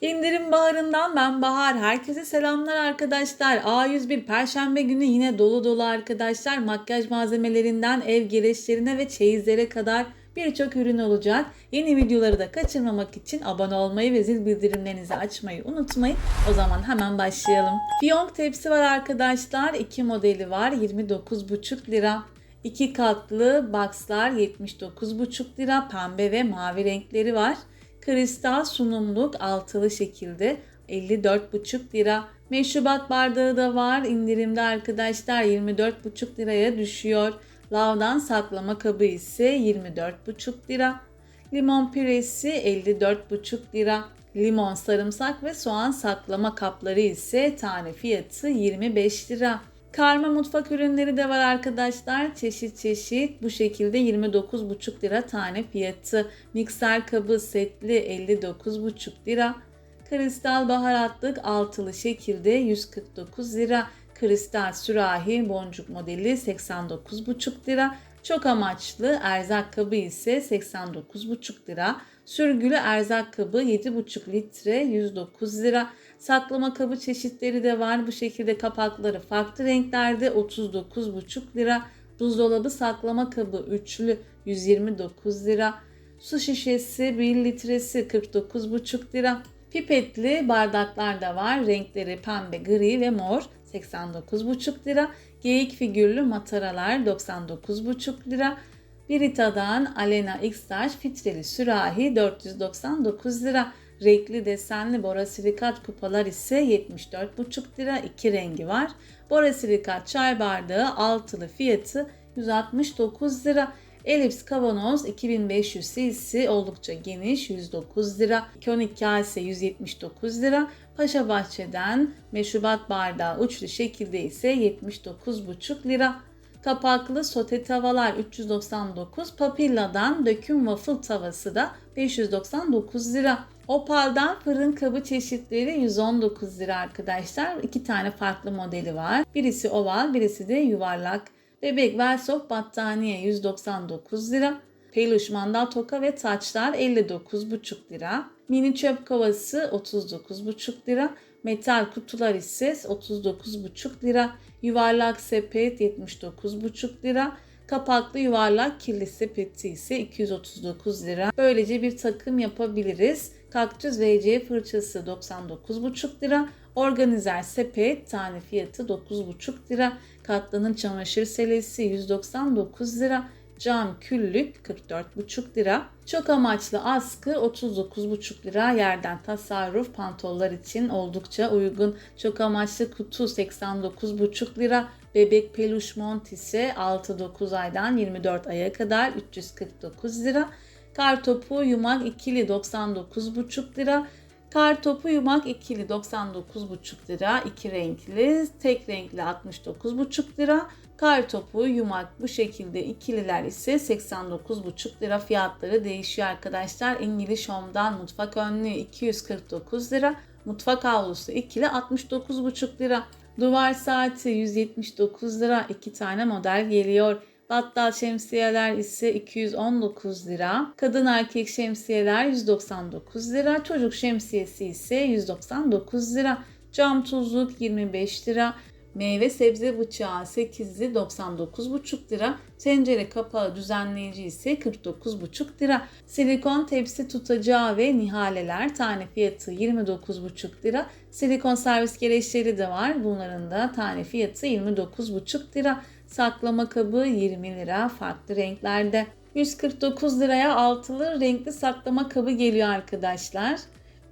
İndirim baharından ben Bahar. Herkese selamlar arkadaşlar. A101 Perşembe günü yine dolu dolu arkadaşlar. Makyaj malzemelerinden ev gereçlerine ve çeyizlere kadar birçok ürün olacak. Yeni videoları da kaçırmamak için abone olmayı ve zil bildirimlerinizi açmayı unutmayın. O zaman hemen başlayalım. Fiyonk tepsi var arkadaşlar. İki modeli var. 29,5 lira. İki katlı boxlar 79,5 lira. Pembe ve mavi renkleri var. Kristal sunumluk altılı şekilde 54,5 lira. Meşrubat bardağı da var. indirimde arkadaşlar 24,5 liraya düşüyor. Lavdan saklama kabı ise 24,5 lira. Limon püresi 54,5 lira. Limon, sarımsak ve soğan saklama kapları ise tane fiyatı 25 lira. Karma mutfak ürünleri de var arkadaşlar. Çeşit çeşit bu şekilde 29,5 lira tane fiyatı. Mikser kabı setli 59,5 lira. Kristal baharatlık altılı şekilde 149 lira. Kristal sürahi boncuk modeli 89,5 lira. Çok amaçlı erzak kabı ise 89,5 lira. Sürgülü erzak kabı 7,5 litre 109 lira. Saklama kabı çeşitleri de var. Bu şekilde kapakları farklı renklerde 39,5 lira. Buzdolabı saklama kabı üçlü 129 lira. Su şişesi 1 litresi 49,5 lira. Pipetli bardaklar da var. Renkleri pembe, gri ve mor 89,5 lira. Geyik figürlü mataralar 99,5 lira. Birita'dan Alena X-Large filtreli sürahi 499 lira. Renkli desenli borosilikat kupalar ise 74,5 lira. iki rengi var. Borosilikat çay bardağı altılı fiyatı 169 lira. Elips kavanoz 2500 cc oldukça geniş 109 lira. Konik kase 179 lira. Paşa Bahçe'den meşrubat bardağı uçlu şekilde ise 79,5 lira. Kapaklı sote tavalar 399, Papilla'dan döküm waffle tavası da 599 lira. Opal'dan fırın kabı çeşitleri 119 lira arkadaşlar. İki tane farklı modeli var. Birisi oval, birisi de yuvarlak. Bebek Velsoft battaniye 199 lira. Peluş mandal toka ve taçlar 59,5 lira. Mini çöp kovası 39,5 lira. Metal kutular ise 39,5 lira. Yuvarlak sepet 79,5 lira. Kapaklı yuvarlak kirli sepeti ise 239 lira. Böylece bir takım yapabiliriz. Kaktüs VC fırçası 99,5 lira. Organizer sepet tane fiyatı 9,5 lira. Katlanın çamaşır selesi 199 lira. Cam küllük 44,5 lira. Çok amaçlı askı 39,5 lira. Yerden tasarruf pantollar için oldukça uygun. Çok amaçlı kutu 89,5 lira. Bebek peluş mont ise 6-9 aydan 24 aya kadar 349 lira. Kar topu yumak ikili 99,5 lira. Kar topu yumak ikili 99,5 lira. iki renkli, tek renkli 69,5 lira. Kar topu yumak bu şekilde ikililer ise 89,5 lira fiyatları değişiyor arkadaşlar. İngiliz Home'dan mutfak önlüğü 249 lira. Mutfak havlusu ikili 69,5 lira. Duvar saati 179 lira. iki tane model geliyor. Battal şemsiyeler ise 219 lira. Kadın erkek şemsiyeler 199 lira. Çocuk şemsiyesi ise 199 lira. Cam tuzluk 25 lira. Meyve sebze bıçağı 8'li 99,5 lira. Tencere kapağı düzenleyici ise 49,5 lira. Silikon tepsi tutacağı ve nihaleler tane fiyatı 29,5 lira. Silikon servis gereçleri de var. Bunların da tane fiyatı 29,5 lira. Saklama kabı 20 lira farklı renklerde. 149 liraya altılı renkli saklama kabı geliyor arkadaşlar.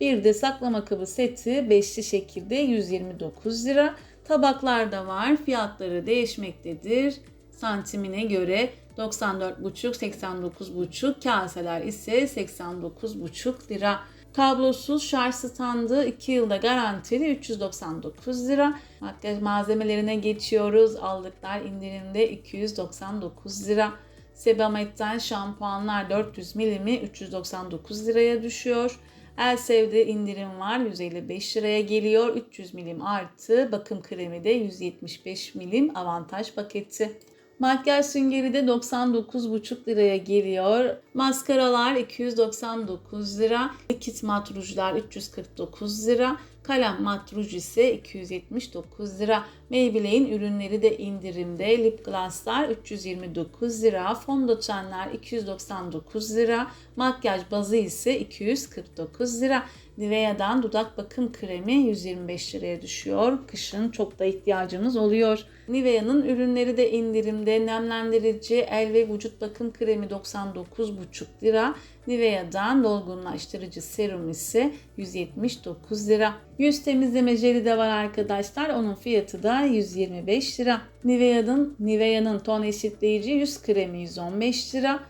Bir de saklama kabı seti beşli şekilde 129 lira. Tabaklar da var. Fiyatları değişmektedir. Santimine göre 94,5 89,5 kaseler ise 89,5 lira. Kablosuz şarj standı 2 yılda garantili 399 lira. Makyaj malzemelerine geçiyoruz. Aldıklar indirimde 299 lira. Sebamet'ten şampuanlar 400 milimi 399 liraya düşüyor. Elsev'de indirim var 155 liraya geliyor. 300 milim artı bakım kremi de 175 milim avantaj paketi. Makyaj süngeri de 99,5 liraya geliyor. Maskaralar 299 lira. Kit mat rujlar 349 lira. Kalem mat ise 279 lira. Maybelline ürünleri de indirimde. Lip glosslar 329 lira. Fondötenler 299 lira. Makyaj bazı ise 249 lira. Nivea'dan dudak bakım kremi 125 liraya düşüyor. Kışın çok da ihtiyacımız oluyor. Nivea'nın ürünleri de indirimde. Nemlendirici el ve vücut bakım kremi 99,5 lira. Nivea'dan dolgunlaştırıcı serum ise 179 lira. Yüz temizleme jeli de var arkadaşlar. Onun fiyatı da 125 lira. Nivea'nın Nivea'nın ton eşitleyici yüz kremi 115 lira.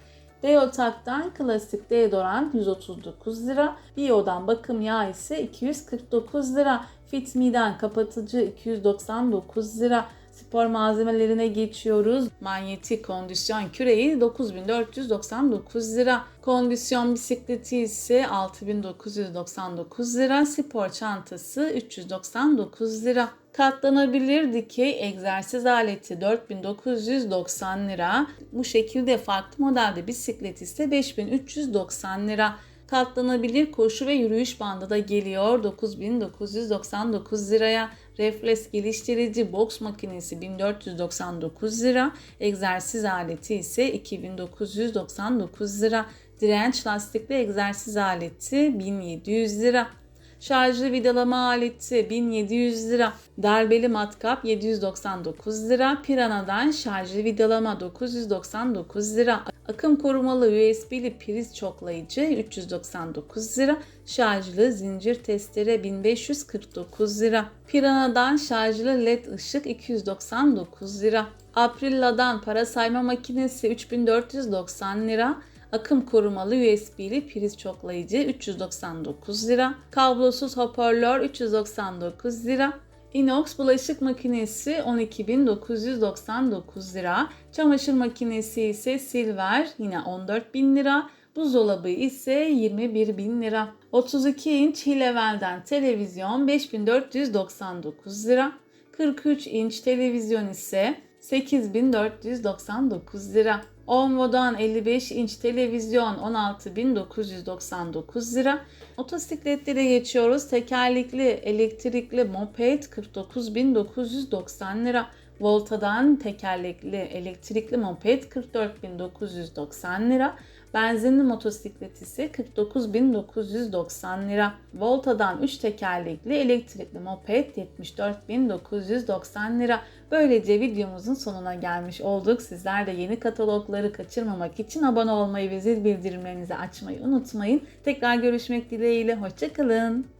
Deotak'tan klasik deodorant 139 lira. Bio'dan bakım yağı ise 249 lira. Fit Me'den kapatıcı 299 lira. Spor malzemelerine geçiyoruz. Manyetik kondisyon küreği 9499 lira. Kondisyon bisikleti ise 6999 lira. Spor çantası 399 lira. Katlanabilir dikey egzersiz aleti 4990 lira. Bu şekilde farklı modelde bisiklet ise 5390 lira. Katlanabilir koşu ve yürüyüş bandı da geliyor 9999 liraya. Refleks geliştirici boks makinesi 1499 lira. Egzersiz aleti ise 2999 lira. Direnç lastikli egzersiz aleti 1700 lira. Şarjlı vidalama aleti 1700 lira. Darbeli matkap 799 lira. Pirana'dan şarjlı vidalama 999 lira. Akım korumalı USB'li priz çoklayıcı 399 lira. Şarjlı zincir testere 1549 lira. Pirana'dan şarjlı led ışık 299 lira. Aprilla'dan para sayma makinesi 3490 lira. Akım korumalı USB'li priz çoklayıcı 399 lira. Kablosuz hoparlör 399 lira. Inox bulaşık makinesi 12.999 lira. Çamaşır makinesi ise Silver yine 14.000 lira. Buzdolabı ise 21.000 lira. 32 inç Hilevel'den televizyon 5499 lira. 43 inç televizyon ise 8499 lira. Onvo'dan 55 inç televizyon 16.999 lira. Motosikletlere geçiyoruz. Tekerlekli elektrikli moped 49.990 lira. Volta'dan tekerlekli elektrikli moped 44.990 lira. Benzinli motosiklet ise 49.990 lira. Volta'dan 3 tekerlekli elektrikli moped 74.990 lira. Böylece videomuzun sonuna gelmiş olduk. Sizler de yeni katalogları kaçırmamak için abone olmayı ve zil bildirimlerinizi açmayı unutmayın. Tekrar görüşmek dileğiyle. Hoşçakalın.